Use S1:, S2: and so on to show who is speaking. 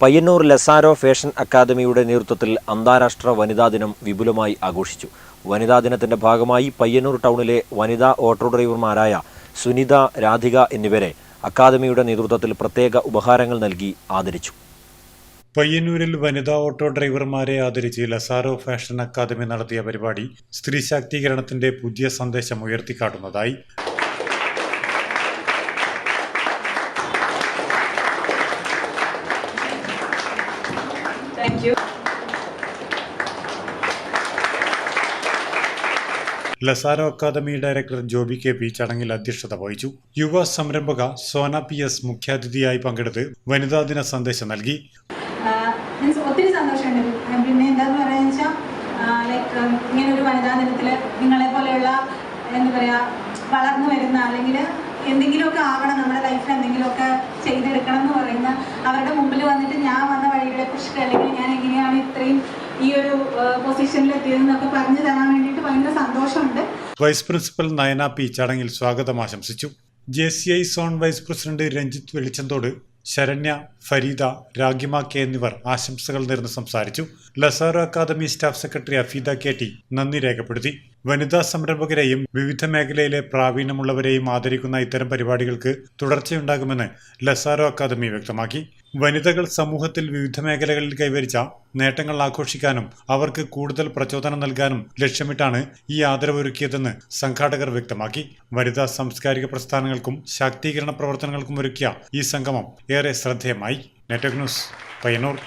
S1: Payyanur Lazaro fashion അക്കാദമിയുടെ നേതൃത്വത്തിൽ അന്താരാഷ്ട്ര വനിതാ ദിനം വിപുലമായി ആഘോഷിച്ചു. വനിതാ ദിനത്തിന്റെ ഭാഗമായി പയ്യന്നൂർ ടൗണിലെ വനിതാ ഓട്ടോ ഡ്രൈവർമാരായ സുനിത രാധിക എന്നിവരെ അക്കാദമിയുടെ നേതൃത്വത്തിൽ പ്രത്യേക ഉപഹാരങ്ങൾ നൽകി ആദരിച്ചു.
S2: പയ്യന്നൂരിൽ വനിതാ ഓട്ടോ ഡ്രൈവർമാരെ ആദരിച്ച് ലസാരോ ഫാഷൻ അക്കാദമി നടത്തിയ പരിപാടി സ്ത്രീ ശാക്തീകരണത്തിന്റെ പുതിയ സന്ദേശം ഉയർത്തിക്കാട്ടുന്നതായി
S3: Thank you.
S2: Lazaro academy director Joby K P ചടങ്ങിൽ അധ്യക്ഷത വഹിച്ചു. യുവ സംരംഭക സോന പി എസ് മുഖ്യാതിഥിയായി പങ്കെടുത്ത് വനിതാ ദിന സന്ദേശം നൽകി.
S3: ഒത്തിരി സന്തോഷമുണ്ട്. പിന്നെ എന്താന്ന് പറയുക ലൈക്ക് ഇങ്ങനെ ഒരു വനിതാ ദിനത്തിൽ നിങ്ങളെ പോലെയുള്ള എന്താ പറയുക വളർന്നു വരുന്ന അല്ലെങ്കിൽ എന്തെങ്കിലുമൊക്കെ ആവണം നമ്മുടെ ലൈഫിൽ എന്തെങ്കിലുമൊക്കെ ചെയ്തെടുക്കണം എന്ന് പറയുന്ന അവരുടെ മുമ്പിൽ വന്നിട്ട് ഞാൻ വന്ന വഴികളെ കുറിച്ചിട്ട് അല്ലെങ്കിൽ ഞാൻ എങ്ങനെയാണ് ഇത്രയും ഈ ഒരു എത്തിയതെന്നൊക്കെ പറഞ്ഞു വേണ്ടിയിട്ട് സന്തോഷമുണ്ട്.
S2: വൈസ് പ്രിൻസിപ്പൽ നയന പി ചടങ്ങിൽ സ്വാഗതം ആശംസിച്ചു. J C I zone vice president Ranjith Velichanthode Saranya Fareeda Ragima K എന്നിവർ ആശംസകൾ നേർന്ന് സംസാരിച്ചു. Lazaro academy staff secretary Afeeda K T നന്ദി രേഖപ്പെടുത്തി. വനിതാ സംരംഭകരെയും വിവിധ മേഖലയിലെ പ്രാവീണ്യമുള്ളവരെയും ആദരിക്കുന്ന ഇത്തരം പരിപാടികൾക്ക് തുടർച്ചയുണ്ടാകുമെന്ന് ലസാറോ അക്കാദമി വ്യക്തമാക്കി. വനിതകൾ സമൂഹത്തിൽ വിവിധ മേഖലകളിൽ കൈവരിച്ച നേട്ടങ്ങൾ ആഘോഷിക്കാനും അവർക്ക് കൂടുതൽ പ്രചോദനം നൽകാനും ലക്ഷ്യമിട്ടാണ് ഈ ആദരവൊരുക്കിയതെന്ന് സംഘാടകർ വ്യക്തമാക്കി. വനിതാ സാംസ്കാരിക പ്രസ്ഥാനങ്ങൾക്കും ശാക്തീകരണ പ്രവർത്തനങ്ങൾക്കും ഒരുക്കിയ ഈ സംഗമം ഏറെ ശ്രദ്ധേയമായി. Network news Payyanur.